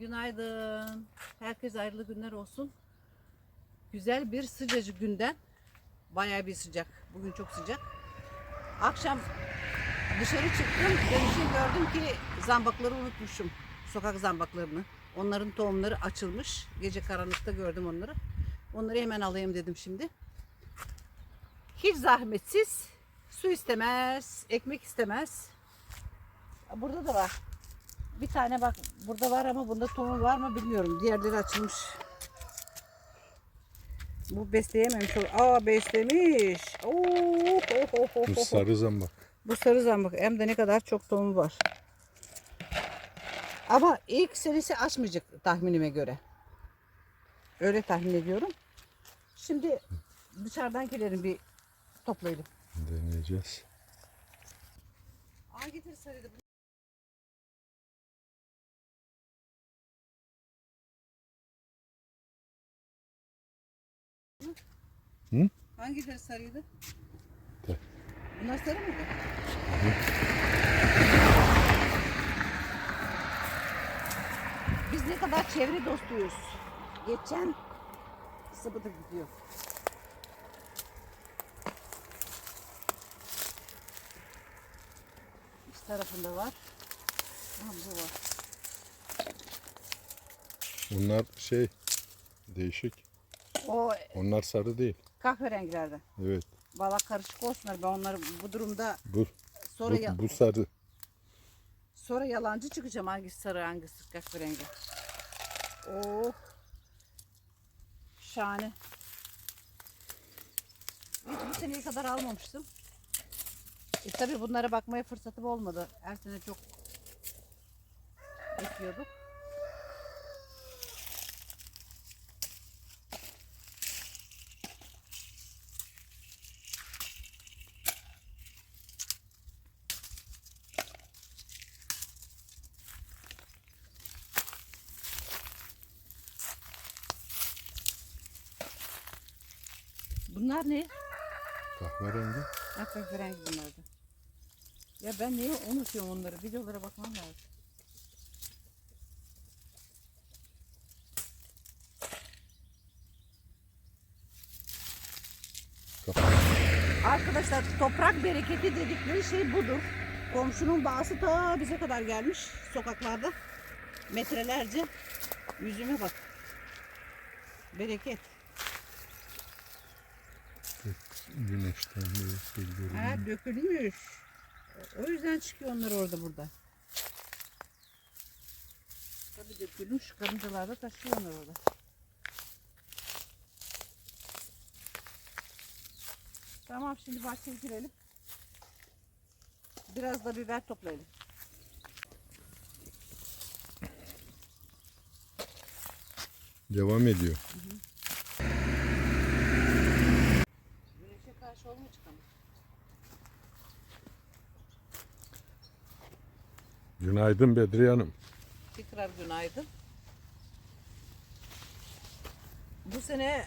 Günaydın. Herkes hayırlı günler olsun. Güzel bir sıcacık günden. Bayağı bir sıcak. Bugün çok sıcak. Akşam dışarı çıktım. Dönüşüm gördüm ki zambakları unutmuşum. Sokak zambaklarını. Onların tohumları açılmış. Gece karanlıkta gördüm onları. Onları hemen alayım dedim şimdi. Hiç zahmetsiz. Su istemez, ekmek istemez. Burada da var. Bir tane bak burada var ama bunda tohum var mı bilmiyorum. Diğerleri açılmış. Bu besleyememiş. Aa beslemiş. Oo, ho, ho, ho, Bu sarı zambak. Bu sarı zambak hem de ne kadar çok tohumu var. Ama ilk senesi açmayacak tahminime göre. Öyle tahmin ediyorum. Şimdi dışarıdankilerin bir toplayalım. Deneyeceğiz. Aa getir sarıydı. Hı? Hangileri sarıydı? De. Bunlar sarı mıydı? Biz ne kadar çevre dostuyuz. Geçen sıvıda gidiyor. İç tarafında var. Ha, bu var. Bunlar şey değişik. O Onlar sarı değil. kahverengilerden. Evet. Valla karışık olsunlar. Ben onları bu durumda Bu sonra bu, bu sarı. sonra yalancı çıkacağım hangisi sarı hangisi kahverengi. Oh. Şahane. Hiç bu seneye kadar almamıştım. E tabi bunlara bakmaya fırsatım olmadı. Her sene çok ekiyorduk. Bunlar ne? Kahverengi. Ha kahverengi bunlardı. Ya ben niye unutuyorum onları? Videolara bakmam lazım. Arkadaşlar toprak bereketi dedikleri şey budur. Komşunun bağısı ta bize kadar gelmiş sokaklarda. Metrelerce. Yüzüme bak. Bereket. Güneşten de şey görünüyor. Ha dökülmüş. O yüzden çıkıyor onlar orada burada. Tabii dökülmüş. Karıncalar da taşıyor onlar orada. Tamam şimdi bahçeye girelim. Biraz da biber toplayalım. Devam ediyor. Güneşe karşı olma çıkalım. Günaydın Bedriye Hanım. Tekrar günaydın. Bu sene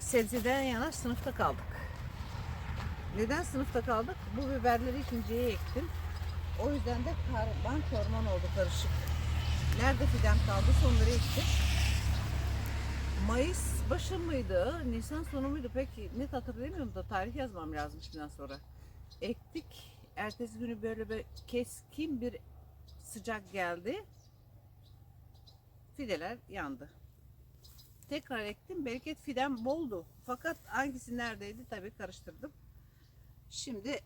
sebzeden yana sınıfta kaldık. Neden sınıfta kaldık? Bu biberleri ikinciye ektim. O yüzden de karman çorman oldu karışık. Nerede fidan kaldıysa onları ektim. Mayıs başı mıydı? Nisan sonu muydu? Pek net hatırlayamıyorum da tarih yazmam lazım şimdiden sonra. Ektik. Ertesi günü böyle bir keskin bir sıcak geldi. Fideler yandı. Tekrar ektim. Bereket fiden boldu. Fakat hangisi neredeydi tabii karıştırdım. Şimdi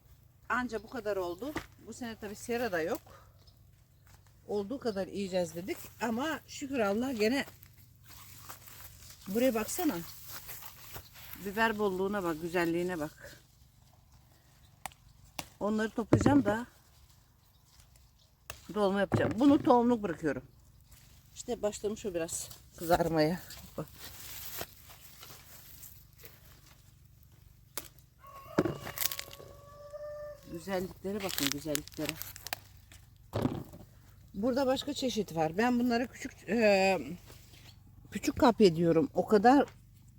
anca bu kadar oldu. Bu sene tabii sera da yok. Olduğu kadar yiyeceğiz dedik. Ama şükür Allah gene buraya baksana. Biber bolluğuna bak, güzelliğine bak. Onları toplayacağım da dolma yapacağım. Bunu tohumluk bırakıyorum. İşte başlamış o biraz kızarmaya. Bak. Güzelliklere bakın güzelliklere. Burada başka çeşit var. Ben bunları küçük eee, küçük kap ediyorum. O kadar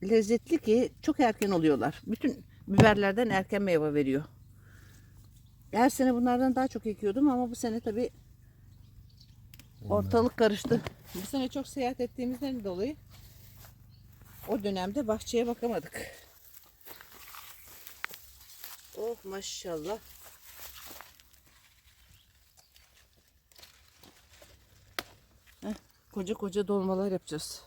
lezzetli ki çok erken oluyorlar. Bütün biberlerden erken meyve veriyor. Her sene bunlardan daha çok ekiyordum ama bu sene tabii Ortalık karıştı. Bu sene çok seyahat ettiğimizden dolayı o dönemde bahçeye bakamadık. Oh maşallah. Heh, koca koca dolmalar yapacağız.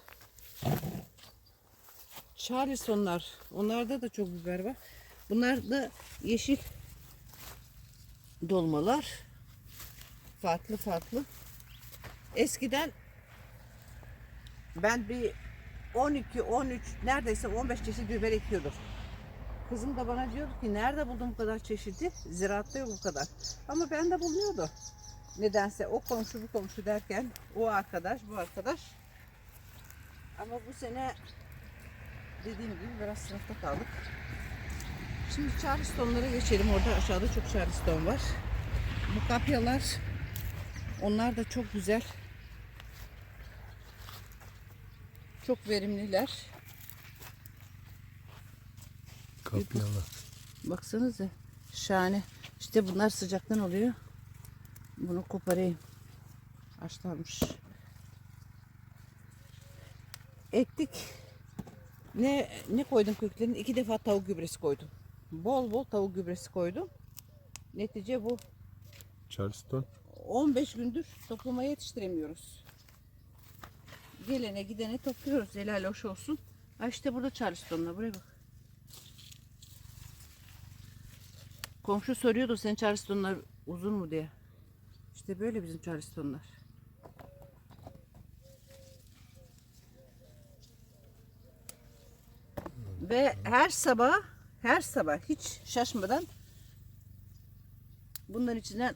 Charlestonlar. Onlarda da çok biber var. Bunlar da yeşil dolmalar. Farklı farklı. Eskiden ben bir 12, 13, neredeyse 15 çeşit biber ekiyordum. Kızım da bana diyordu ki nerede buldun bu kadar çeşidi? Ziraatta yok bu kadar. Ama ben de buluyordu. Nedense o komşu bu komşu derken o arkadaş bu arkadaş. Ama bu sene dediğim gibi biraz sınıfta kaldık. Şimdi Charleston'lara geçelim. Orada aşağıda çok Charleston var. Bu kapyalar onlar da çok güzel. Çok verimliler. Kapyalar. Baksanıza. Şahane. İşte bunlar sıcaktan oluyor. Bunu koparayım. Haşlanmış. Ektik. Ne ne koydum köklerine? İki defa tavuk gübresi koydum. Bol bol tavuk gübresi koydum. Netice bu. Charleston. 15 gündür toplamaya yetiştiremiyoruz. Gelene gidene topluyoruz. Helal hoş olsun. Ha işte burada Charleston'la. Buraya bak. Komşu soruyordu senin Charleston'lar uzun mu diye. İşte böyle bizim Charleston'lar. Ve her sabah her sabah hiç şaşmadan bunların içinden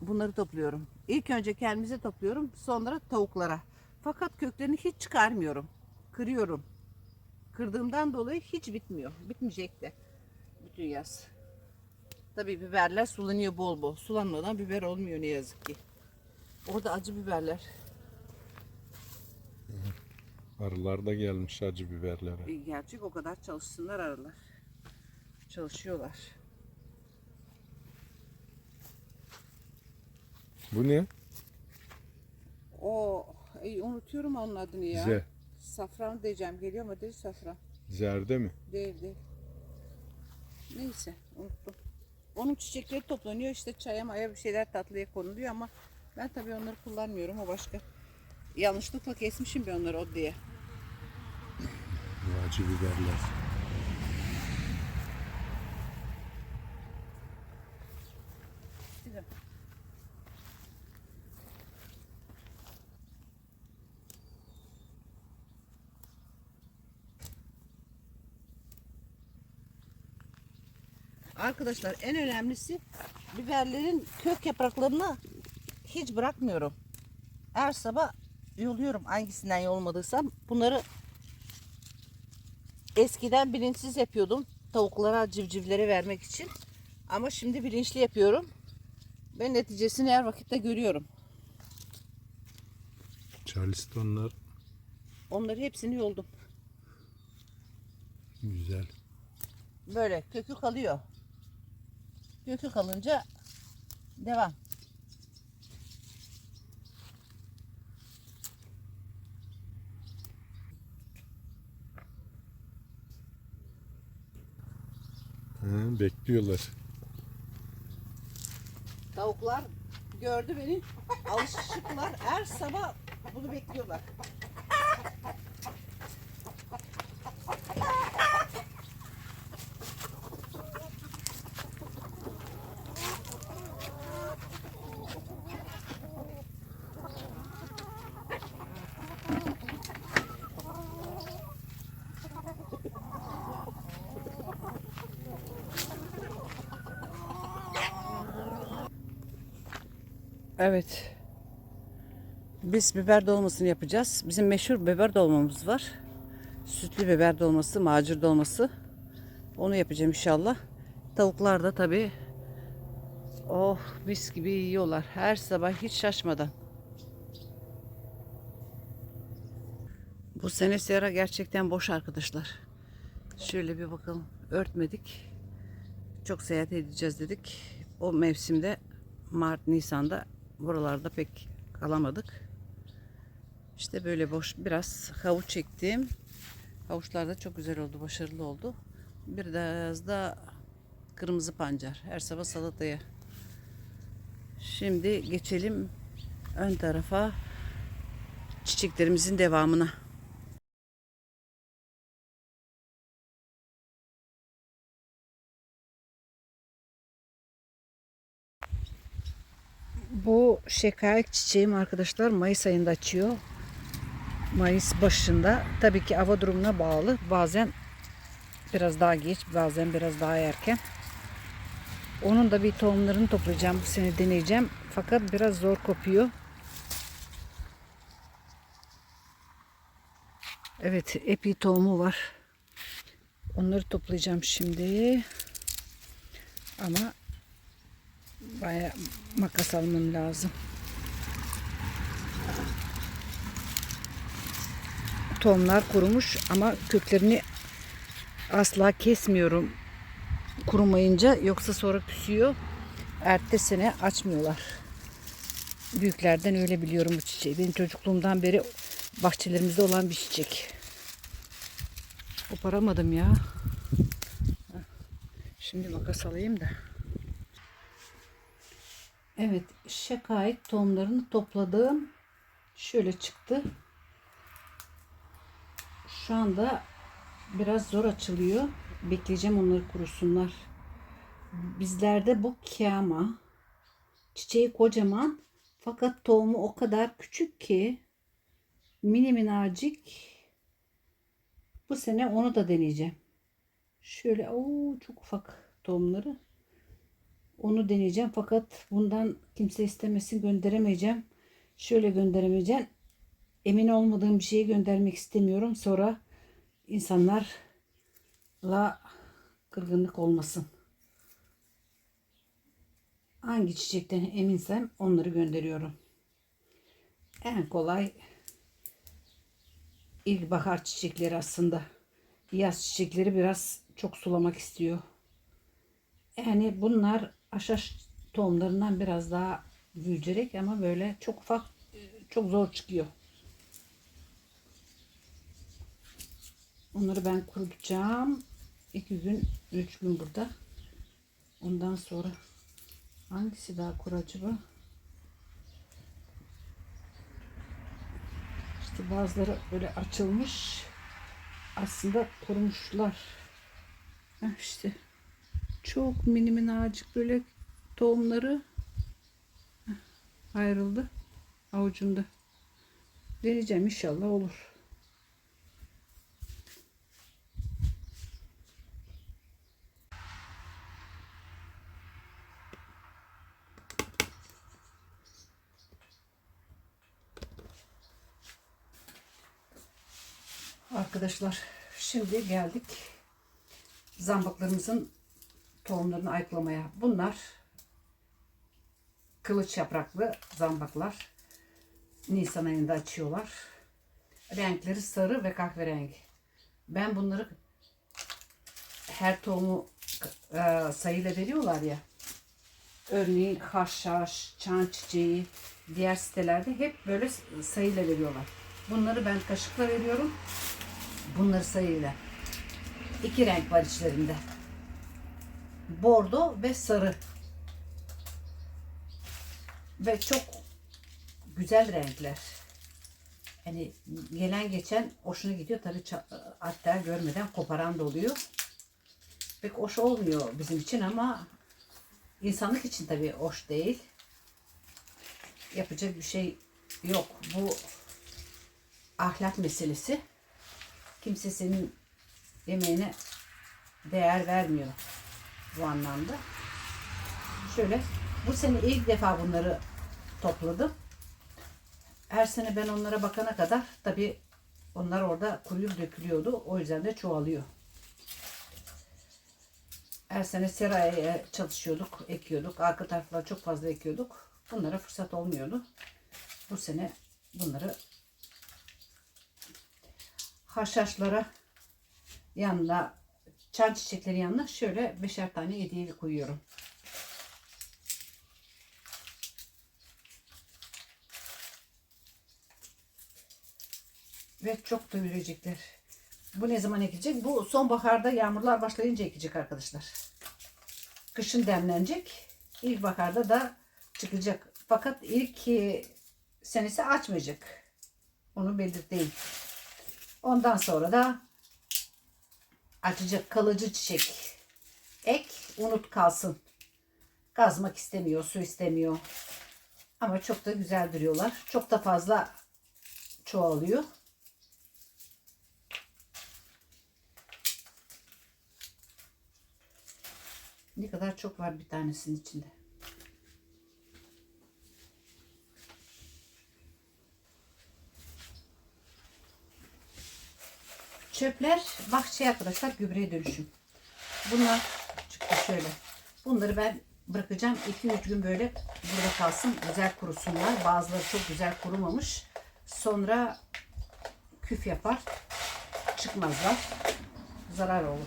bunları topluyorum. İlk önce kendimize topluyorum, sonra tavuklara. Fakat köklerini hiç çıkarmıyorum. Kırıyorum. Kırdığımdan dolayı hiç bitmiyor. Bitmeyecek de bütün yaz. Tabii biberler sulanıyor bol bol. Sulanmadan biber olmuyor ne yazık ki. Orada acı biberler. Arılar da gelmiş acı biberlere. E, Gerçek o kadar çalışsınlar arılar. Çalışıyorlar. Bu ne? O ay, unutuyorum onun adını ya. Ze. Safran diyeceğim. Geliyor mu değil safran. Zerde mi? Değil değil. Neyse unuttum. Onun çiçekleri toplanıyor işte çaya maya bir şeyler tatlıya konuluyor ama ben tabii onları kullanmıyorum o başka. Yanlışlıkla kesmişim bir onları o diye. Bu acı biberler. Arkadaşlar en önemlisi biberlerin kök yapraklarını hiç bırakmıyorum. Her sabah yoluyorum hangisinden yolmadıysam bunları eskiden bilinçsiz yapıyordum tavuklara civcivlere vermek için. Ama şimdi bilinçli yapıyorum. Ve neticesini her vakitte görüyorum. Charlestonlar Onları hepsini yoldum. güzel. Böyle kökü kalıyor. Kökü kalınca devam. Ha, bekliyorlar. Tavuklar gördü beni. Alışıklar. Her sabah bunu bekliyorlar. Evet. Biz biber dolmasını yapacağız. Bizim meşhur biber dolmamız var. Sütlü biber dolması, macir dolması. Onu yapacağım inşallah. Tavuklar da tabii oh mis gibi yiyorlar. Her sabah hiç şaşmadan. Bu sene sera gerçekten boş arkadaşlar. Şöyle bir bakalım. Örtmedik. Çok seyahat edeceğiz dedik. O mevsimde Mart, Nisan'da buralarda pek alamadık. İşte böyle boş biraz havuç çektim. Havuçlar da çok güzel oldu, başarılı oldu. Biraz da kırmızı pancar. Her sabah salataya. Şimdi geçelim ön tarafa çiçeklerimizin devamına. Bu şekerlik çiçeğim arkadaşlar Mayıs ayında açıyor. Mayıs başında. Tabii ki hava durumuna bağlı. Bazen biraz daha geç, bazen biraz daha erken. Onun da bir tohumlarını toplayacağım. Bu sene deneyeceğim. Fakat biraz zor kopuyor. Evet, epey tohumu var. Onları toplayacağım şimdi. Ama Baya makas almam lazım. Tohumlar kurumuş ama köklerini asla kesmiyorum kurumayınca yoksa sonra küsüyor. Ertesi sene açmıyorlar. Büyüklerden öyle biliyorum bu çiçeği. Benim çocukluğumdan beri bahçelerimizde olan bir çiçek. Koparamadım ya. Şimdi makas alayım da. Evet, şakayet tohumlarını topladım. Şöyle çıktı. Şu anda biraz zor açılıyor. Bekleyeceğim onları kurusunlar. Bizlerde bu kiyama. Çiçeği kocaman fakat tohumu o kadar küçük ki mini minacık. Bu sene onu da deneyeceğim. Şöyle o çok ufak tohumları. Onu deneyeceğim fakat bundan kimse istemesin gönderemeyeceğim. Şöyle gönderemeyeceğim. Emin olmadığım bir şeyi göndermek istemiyorum. Sonra insanlarla kırgınlık olmasın. Hangi çiçekten eminsem onları gönderiyorum. En kolay ilkbahar çiçekleri aslında. Yaz çiçekleri biraz çok sulamak istiyor. Yani bunlar aşaş tohumlarından biraz daha büyüyecek ama böyle çok ufak çok zor çıkıyor. Onları ben kurutacağım. iki gün, üç gün burada. Ondan sonra hangisi daha kur acaba? İşte bazıları böyle açılmış. Aslında kurumuşlar. Heh işte çok mini minnacık böyle tohumları ayrıldı avucumda. Deneyeceğim inşallah olur. Arkadaşlar şimdi geldik zambaklarımızın tohumlarını ayıklamaya. Bunlar kılıç yapraklı zambaklar. Nisan ayında açıyorlar. Renkleri sarı ve kahverengi. Ben bunları her tohumu e, sayıyla veriyorlar ya. Örneğin haşhaş, çan çiçeği, diğer sitelerde hep böyle sayıyla veriyorlar. Bunları ben kaşıkla veriyorum. Bunları sayıyla. İki renk var içlerinde bordo ve sarı. Ve çok güzel renkler. Hani gelen geçen hoşuna gidiyor. Tabii hatta görmeden koparan da oluyor. Pek hoş olmuyor bizim için ama insanlık için tabii hoş değil. Yapacak bir şey yok. Bu ahlak meselesi. Kimse senin yemeğine değer vermiyor bu anlamda. Şöyle bu sene ilk defa bunları topladım. Her sene ben onlara bakana kadar tabi onlar orada kuruyup dökülüyordu. O yüzden de çoğalıyor. Her sene seraya çalışıyorduk, ekiyorduk. Arka taraflara çok fazla ekiyorduk. Bunlara fırsat olmuyordu. Bu sene bunları haşhaşlara yanına çan çiçekleri yanına şöyle beşer tane hediyelik koyuyorum. Ve çok da ürecekler. Bu ne zaman ekilecek? Bu sonbaharda yağmurlar başlayınca ekecek arkadaşlar. Kışın demlenecek. İlkbaharda da çıkacak. Fakat ilk e, senesi açmayacak. Onu belirteyim. Ondan sonra da açacak kalıcı çiçek. Ek unut kalsın. Kazmak istemiyor, su istemiyor. Ama çok da güzel duruyorlar. Çok da fazla çoğalıyor. Ne kadar çok var bir tanesinin içinde. Çöpler bahçeye arkadaşlar gübreye dönüşüm. Bunlar çıktı şöyle. Bunları ben bırakacağım. 2-3 gün böyle burada kalsın. Güzel kurusunlar. Bazıları çok güzel kurumamış. Sonra küf yapar. Çıkmazlar. Zarar olur.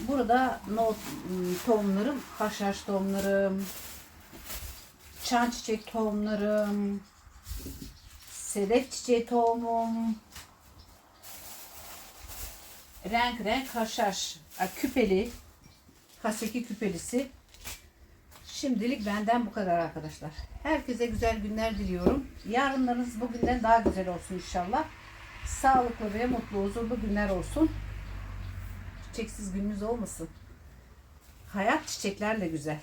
Burada nohut ım, tohumlarım, haşhaş tohumlarım, çan çiçek tohumlarım, sedef çiçeği tohumum, renk renk haşhaş, küpeli, kaseki küpelisi. Şimdilik benden bu kadar arkadaşlar. Herkese güzel günler diliyorum. Yarınlarınız bugünden daha güzel olsun inşallah. Sağlıklı ve mutlu, huzurlu günler olsun. Çiçeksiz gününüz olmasın. Hayat çiçeklerle güzel.